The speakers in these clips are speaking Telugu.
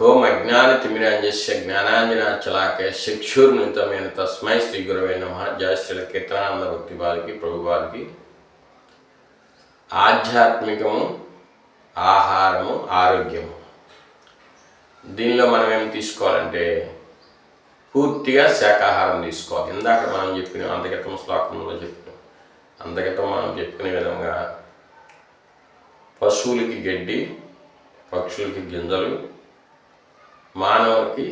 ఓం అజ్ఞానతిమిరాంజస్య జ్ఞానాంజనాచలాకే చక్షుర్మితమైన తస్మై శ్రీ గురవే నమ జయశ్రీల కీర్తనానంద భక్తి వారికి ప్రభువారికి ఆధ్యాత్మికము ఆహారము ఆరోగ్యము. దీనిలో మనం ఏం తీసుకోవాలంటే పూర్తిగా శాకాహారం తీసుకోవాలి. ఇందాక మనం చెప్పిన అంతగతం శ్లోకంలో చెప్పినాం. అంతగతం మనం చెప్పుకునే విధంగా పశువులకి గడ్డి పక్షులకి గింజలు మానవులకి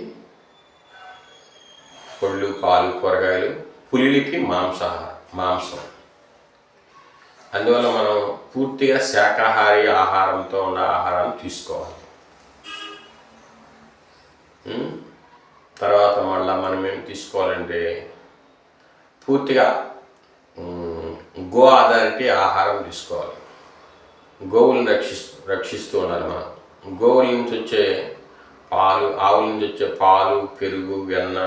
పళ్ళు పాలు కూరగాయలు పులిలకి మాంసాహారం మాంసం. అందువల్ల మనం పూర్తిగా శాకాహారి ఆహారంతో ఉన్న ఆహారం తీసుకోవాలి. తర్వాత మళ్ళీ మనం ఏం తీసుకోవాలంటే పూర్తిగా గో ఆధారిత ఆహారం తీసుకోవాలి. గోవులను రక్షిస్తూ రక్షిస్తూ ఉండాలి మనం. గోవుల నుంచి వచ్చే పాలు ఆవుల నుంచి వచ్చే పాలు పెరుగు వెన్న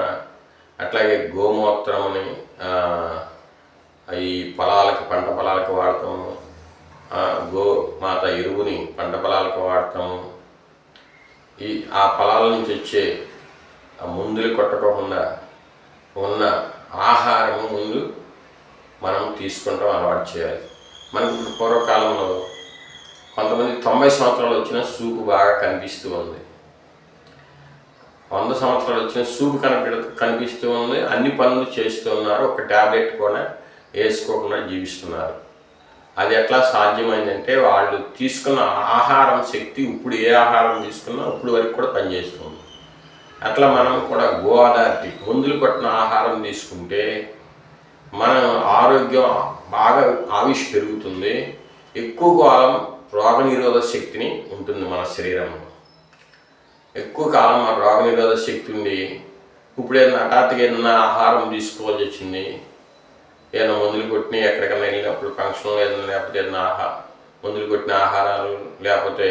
అట్లాగే గోమూత్రమని ఈ పొలాలకు పంట పొలాలకు వాడతాము. గో మాత ఎరువుని పంట పొలాలకు వాడతాము. ఈ ఆ పొలాల నుంచి వచ్చే ఆ మందులు కొట్టకుండా ఉన్న ఆహారము ముందు మనం తీసుకుంటాం అలవాటు చేయాలి. మనకు ఇప్పుడు పూర్వకాలంలో కొంతమంది తొంభై సంవత్సరాలు వచ్చిన సూపు బాగా కనిపిస్తూ ఉంది. వంద సంవత్సరాలు వచ్చిన సూపు కనిపి కనిపిస్తూ ఉంది. అన్ని పనులు చేస్తూ ఉన్నారు ఒక ట్యాబ్లెట్ కూడా వేసుకోకుండా జీవిస్తున్నారు. అది ఎట్లా సాధ్యమైందంటే వాళ్ళు తీసుకున్న ఆహారం శక్తి ఇప్పుడు ఏ ఆహారం తీసుకున్నా ఇప్పుడు వరకు కూడా పనిచేస్తుంది. అట్లా మనం కూడా గోదావరి మందులు కొట్టిన ఆహారం తీసుకుంటే మన ఆరోగ్యం బాగా ఆవిష్ పెరుగుతుంది. ఎక్కువ కాలం రోగనిరోధక శక్తిని ఉంటుంది మన శరీరంలో. ఎక్కువ కాలం మన రోగనిరోధక శక్తి ఉండి ఇప్పుడు ఏదైనా హఠాత్తుగా ఏదైనా ఆహారం తీసుకోవాల్సి వచ్చింది ఏదైనా మందులు కొట్టిన ఎక్కడికైనా వెళ్ళినప్పుడు ఫంక్షన్లో ఏదైనా లేకపోతే ఏదైనా ఆహా మందులు కొట్టిన ఆహారాలు లేకపోతే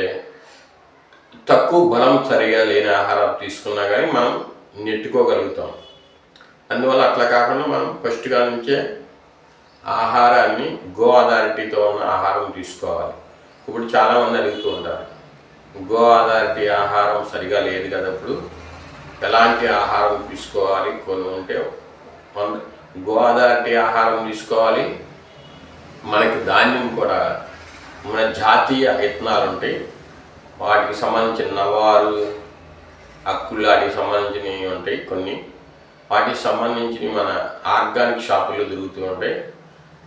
తక్కువ బలం సరిగా లేని ఆహారాలు తీసుకున్నా కానీ మనం నెట్టుకోగలుగుతాం. అందువల్ల అట్లా కాకుండా మనం ఫస్ట్గా నుంచే ఆహారాన్ని గో అథారిటీతో ఉన్న ఆహారం తీసుకోవాలి. ఇప్పుడు చాలామంది అడుగుతూ ఉంటారు గో ఆహారం సరిగా లేదు కదా ఇప్పుడు ఎలాంటి ఆహారం తీసుకోవాలి? కొన్ని ఉంటే మన గో ఆహారం తీసుకోవాలి. మనకి ధాన్యం కూడా మన జాతీయ యత్నాలు ఉంటాయి. వాటికి సంబంధించిన నవారు అక్కులు వాటికి సంబంధించినవి ఉంటాయి కొన్ని. వాటికి సంబంధించి మన ఆర్గానిక్ షాపుల్లో దొరుకుతూ ఉంటాయి.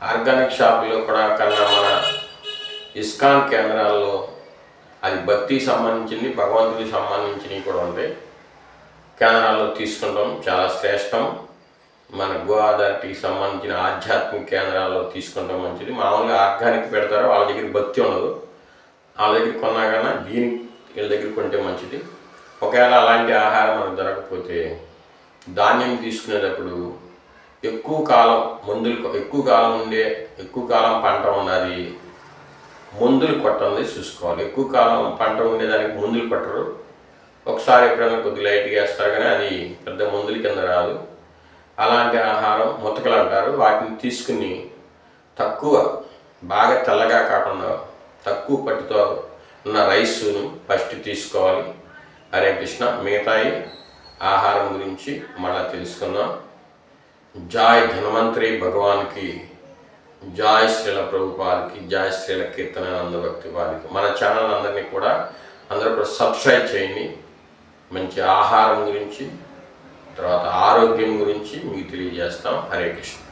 ఆర్గానిక్ షాపుల్లో కూడా కన్నా మన ఇస్కాన్ కేంద్రాల్లో అది భక్తికి సంబంధించింది భగవంతుడికి సంబంధించినవి కూడా ఉంటాయి. కేంద్రాల్లో తీసుకుంటాం చాలా శ్రేష్టం. మన గో అథారిటీకి సంబంధించిన ఆధ్యాత్మిక కేంద్రాల్లో తీసుకుంటాం మంచిది. మామూలుగా ఆర్గానిక్ పెడతారు వాళ్ళ దగ్గర భక్తి ఉండదు. వాళ్ళ దగ్గర కొన్నా కన్నా దీని వీళ్ళ దగ్గర కొంటే మంచిది. ఒకవేళ అలాంటి ఆహారం మనకు దొరకకపోతే ధాన్యం తీసుకునేటప్పుడు ఎక్కువ కాలం మందులు ఎక్కువ కాలం ఉండే ఎక్కువ కాలం పంట ఉన్నది మందులు కొట్టండి చూసుకోవాలి. ఎక్కువ కాలం పంట ఉండేదానికి మందులు కొట్టరు. ఒకసారి ఎప్పుడైనా కొద్దిగా లైట్గా వేస్తారు కానీ అది పెద్ద మందుల కింద రాదు. అలాంటి ఆహారం ముతకలు అంటారు. వాటిని తీసుకుని తక్కువ బాగా తెల్లగా కాకుండా తక్కువ పట్టుతో ఉన్న రైస్ను ఫస్ట్ తీసుకోవాలి. హరే కృష్ణ. మిగతాయి ఆహారం గురించి మళ్ళీ తెలుసుకుందాం. జాయ్ ధన్వంతరి భగవాన్కి జాయ్ శ్రీల ప్రభుపాలకి జాయ్ శ్రీల కీర్తనానంద భక్తి వారికి మన ఛానల్ అందరినీ కూడా అందరూ కూడా సబ్స్క్రైబ్ చేయండి. మంచి ఆహారం గురించి తర్వాత ఆరోగ్యం గురించి మీకు తెలియజేస్తాం. హరే కృష్ణ.